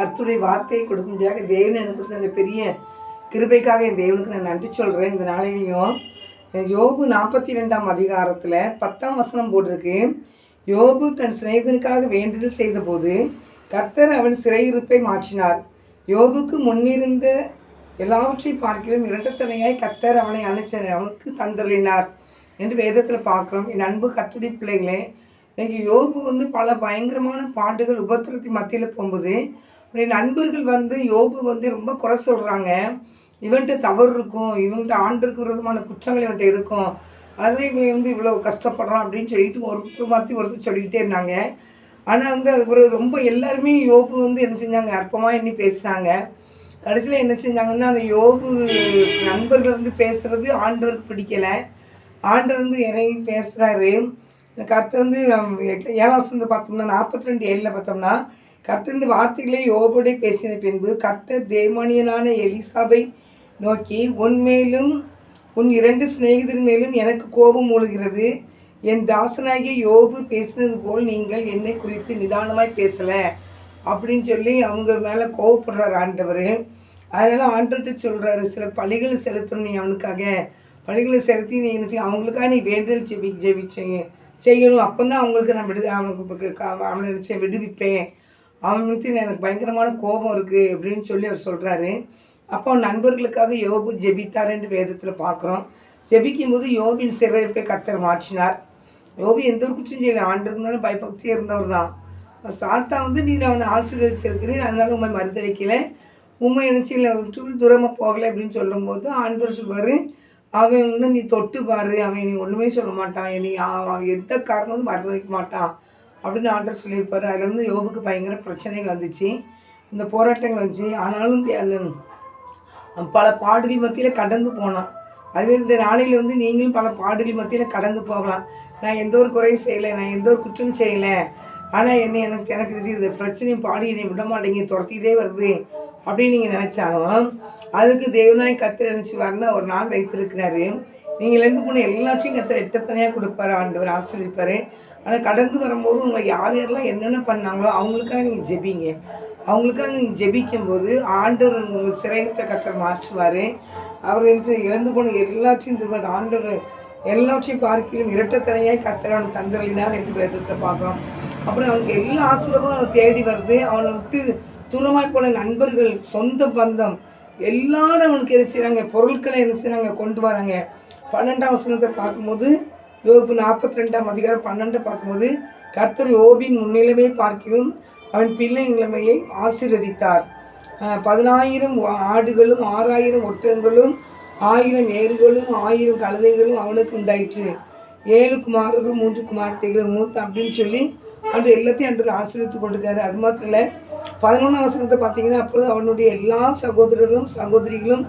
கர்த்துடைய வார்த்தையை கொடுக்கும்படியாக தேவன் எனக்கு கொடுத்த பெரிய கிருபைக்காக என் தேவனுக்கு நான் நன்றி சொல்றேன். இந்த நாளிலையும் யோபு நாற்பத்தி ரெண்டாம் அதிகாரத்துல பத்தாம் வசனம் போட்டிருக்கு. யோபு தன் சிநேகனுக்காக வேண்டுதல் செய்தபோது கர்த்தர் அவன் சிறையிருப்பை மாற்றினார். யோபுக்கு முன்னிருந்த எல்லாவற்றையும் பார்க்கிலும் இரட்டத்தனையாய் கர்த்தர் அவனை அனுச்ச அவனுக்கு தந்தருளினார் என்று வேதத்தில் பார்க்கிறோம். என் அன்பு கத்துடி பிள்ளைகளே இன்னைக்கு யோபு வந்து பல பயங்கரமான பாட்டுகள் உபத்திரத்தின் மத்தியில் போகும்போது அப்படி நண்பர்கள் வந்து யோபு வந்து ரொம்ப குறை சொல்றாங்க. இவன்கிட்ட தவறு இருக்கும். இவன்கிட்ட ஆண்டுக்கு விரோதமான குற்றங்கள் இவன்கிட்ட இருக்கும். அதே இவன் வந்து இவ்வளவு கஷ்டப்படுறான் அப்படின்னு சொல்லிட்டு ஒருத்தர் மாற்றி ஒருத்தர் சொல்லிக்கிட்டே இருந்தாங்க. ஆனா வந்து அது ஒரு ரொம்ப எல்லாருமே யோபு வந்து என்ன செஞ்சாங்க? அற்பமா எண்ணி பேசுனாங்க. கடைசியில என்ன செஞ்சாங்கன்னா அந்த யோபு நண்பர்கள் வந்து பேசுறது ஆண்டவருக்கு பிடிக்கல. ஆண்டவர் வந்து இறங்கி பேசுறாரு. இந்த வந்து ஹம், ஏழாம் பார்த்தோம்னா நாற்பத்தி ரெண்டு ஏழுல பார்த்தோம்னா கர்த்தர் வார்த்தைகளை யோபோடு பேசின பின்பு கர்த்தர் தேமானியனான எலிசாபை நோக்கி உன் மேலும் உன் இரண்டு சிநேகிதர் மேலும் எனக்கு கோபம் மூழ்கிறது என் தாசனாகிய யோபு பேசினது போல் நீங்கள் என்னை குறித்து நிதானமாய் பேசல அப்படின்னு சொல்லி அவங்க மேலே கோவப்படுறாரு ஆண்டவர். அதனால ஆண்டவர்கிட்ட சொல்றாரு சில பழிகளை செலுத்தணும் நீ அவனுக்காக. பழிகளை செலுத்தி நீ என்ன செய்ய அவங்களுக்காக நீ வேண்டுதல் ஜெபி ஜெபிச்சீங்க செய்யணும். அப்போ தான் அவங்களுக்கு நான் விடு அவனுக்கு அவனை நினச்சேன் விடுவிப்பேன். அவன் மீது எனக்கு பயங்கரமான கோபம் இருக்குது அப்படின்னு சொல்லி அவர் சொல்கிறாரு அப்போ அவன் நண்பர்களுக்காக யோபு ஜெபித்தார் என்று பார்க்குறோம் பார்க்கிறோம் ஜெபிக்கும் போது யோபின் சிறையிருப்பை கர்த்தர் மாற்றினார். யோபி எந்த ஒரு குற்றம் செய்யல. ஆண்டுக்குனாலும் பயபக்தியாக இருந்தவர் தான் சாத்தா வந்து நீர் அவனை ஆசீர்வதித்திருக்கிறீர் அதனால உண்மை மறுதளிக்கல. உண்மை நினைச்சில விட்டு தூரமாக போகலை அப்படின்னு சொல்லும்போது ஆண்டவர் சொல்வார் அவன் வந்து நீ தொட்டு பாரு அவன் நீ ஒன்றுமே சொல்ல மாட்டான். நீ அவன் எந்த காரணமும் மறுதளிக்க மாட்டான். அப்படின்னு ஆண்டர் சொல்லியிருப்பாரு. அதுல இருந்து யோபுக்கு பயங்கர பிரச்சனைகள் வந்துச்சு. இந்த போராட்டங்கள் வந்துச்சு. ஆனாலும் தே- பல பாடுகள் மத்தியில கடந்து போனான். அதுவே இந்த நாளையில வந்து நீங்களும் பல பாடுகள் மத்தியில கடந்து போகலாம். நான் எந்த ஒரு குறையும் செய்யலை. நான் எந்த ஒரு குற்றம் செய்யலை. ஆனா என்ன எனக்கு எனக்கு இந்த பிரச்சனையும் பாடி என்னை விட மாட்டேங்க துரத்திக்கிட்டே வருது அப்படின்னு நீங்க நினைச்சாலும் அதுக்கு தேவனாய் கத்திர நினைச்சுவாருன்னா ஒரு நாள் வைத்திருக்கிறாரு. நீங்கள் இருந்து போன எல்லாத்தையும் கத்திர எட்டத்தனையா கொடுப்பாரு. ஆண்டவர் ஆசிரியப்பாரு ஆனால் கடந்து வரும்போது உங்க யார் யாரெல்லாம் என்னென்ன பண்ணாங்களோ அவங்களுக்காக நீங்கள் ஜெபிங்க. அவங்களுக்காக நீங்கள் ஜெபிக்கும் போது ஆண்டவர் உங்க சிறையிட்ட கத்தர் மாற்றுவார். அவர் இழந்து போன எல்லாத்தையும் திரும்ப ஆண்டவர் எல்லாவற்றையும் பார்க்கிலும் இரட்டத்தனையாய் கத்தர் அவன் தந்தளினார் என்று வேதத்தை பார்க்குறோம். அப்புறம் அவனுக்கு எல்லா ஆசீர்வாதமும் அவனை தேடி வருது. அவனை விட்டு தூரமாய் போன நண்பர்கள் சொந்த பந்தம் எல்லாரும் அவனுக்கு என்ன செய்கிறாங்க பொருட்களை என்ன செய்கிறாங்க கொண்டு வராங்க. பன்னெண்டாம் வசனத்தை பார்க்கும்போது யோபு நாற்பத்தி ரெண்டாம் அதிகாரம் பன்னெண்டை பார்க்கும்போது கர்த்தர் யோபின் முன்னிலைமை பார்க்கவும் அவன் பிள்ளை நிலைமையை ஆசீர்வதித்தார். பதினாயிரம் ஆடுகளும் ஆறாயிரம் ஒட்டகங்களும் ஆயிரம் ஏறுகளும் ஆயிரம் கழுதைகளும் அவனுக்கு உண்டாயிற்று. ஏழு குமாரர்கள் மூன்று குமாரத்தைகள் மூத்த அப்படின்னு சொல்லி அன்று எல்லாத்தையும் அன்று ஆசீர்வித்து கொண்டிருக்காரு. அது மாத்திரம் இல்ல பதினொன்றாம் வசனத்தை பார்த்தீங்கன்னா அப்பொழுது அவனுடைய எல்லா சகோதரர்களும் சகோதரிகளும்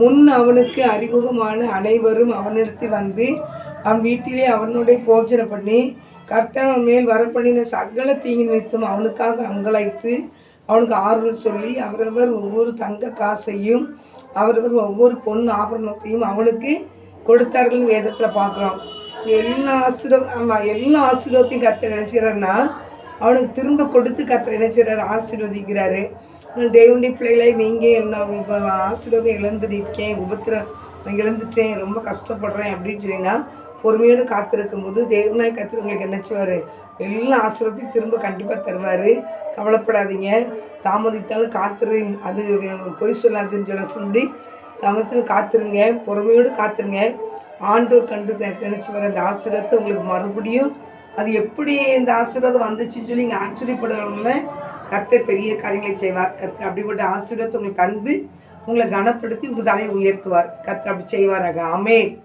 முன் அவனுக்கு அறிமுகமான அனைவரும் அவனிடத்தில் வந்து அவன் வீட்டிலே அவனுடைய போஜனை பண்ணி கர்த்தன் மேல் வரப்பண்ணின சகல தீங்கு நிமித்தம் அவனுக்காக அங்கலாய்த்து அவனுக்கு ஆறுதல் சொல்லி அவரவர் ஒவ்வொரு தங்க காசையும் அவரவர் ஒவ்வொரு பொண்ணு ஆபரணத்தையும் அவனுக்கு கொடுத்தார்கள் வேதத்துல பார்க்கிறோம். எல்லா ஆசீர்வ ஆமா எல்லா ஆசீர்வாதத்தையும் கர்த்தர் நினைச்சுறாருன்னா அவனுக்கு திரும்ப கொடுத்து கர்த்தர் நினைச்சுறாரு ஆசீர்வதிக்கிறாரு. தேவனுடைய பிள்ளைகளை நீங்க நான் இப்ப ஆசீர்வாதம் இழந்துருக்கேன் உபத்திரம் இழந்துட்டேன் ரொம்ப கஷ்டப்படுறேன் அப்படின்னு சொன்னீங்கன்னா பொறுமையோடு காத்திருக்கும் போது தேவனாய் கத்திர உங்களுக்கு என்ன எல்லா ஆசீர்வாதத்தையும் திரும்ப கண்டிப்பாக தருவாரு. கவலைப்படாதீங்க. தாமதித்தாலும் காத்துரு. அது பொய் சொல்லாதுன்னு சொல்ல சொல்லி தாமதத்தில் காத்துருங்க. பொறுமையோடு காத்துருங்க. ஆண்டோர் கண்டு தெ- வர அந்த ஆசீர்வாதத்தை உங்களுக்கு மறுபடியும் அது எப்படி இந்த ஆசீர்வாதம் வந்துச்சுன்னு சொல்லி நீங்கள் ஆச்சரியப்படுவாங்கல்ல கர்த்தர் பெரிய காரியங்களை செய்வார். கர்த்தர் அப்படிப்பட்ட ஆசீர்வாதத்தை உங்களுக்கு தந்து உங்களை கனப்படுத்தி உங்கள் தலையை உயர்த்துவார். கர்த்தர் அப்படி செய்வாராக. ஆமே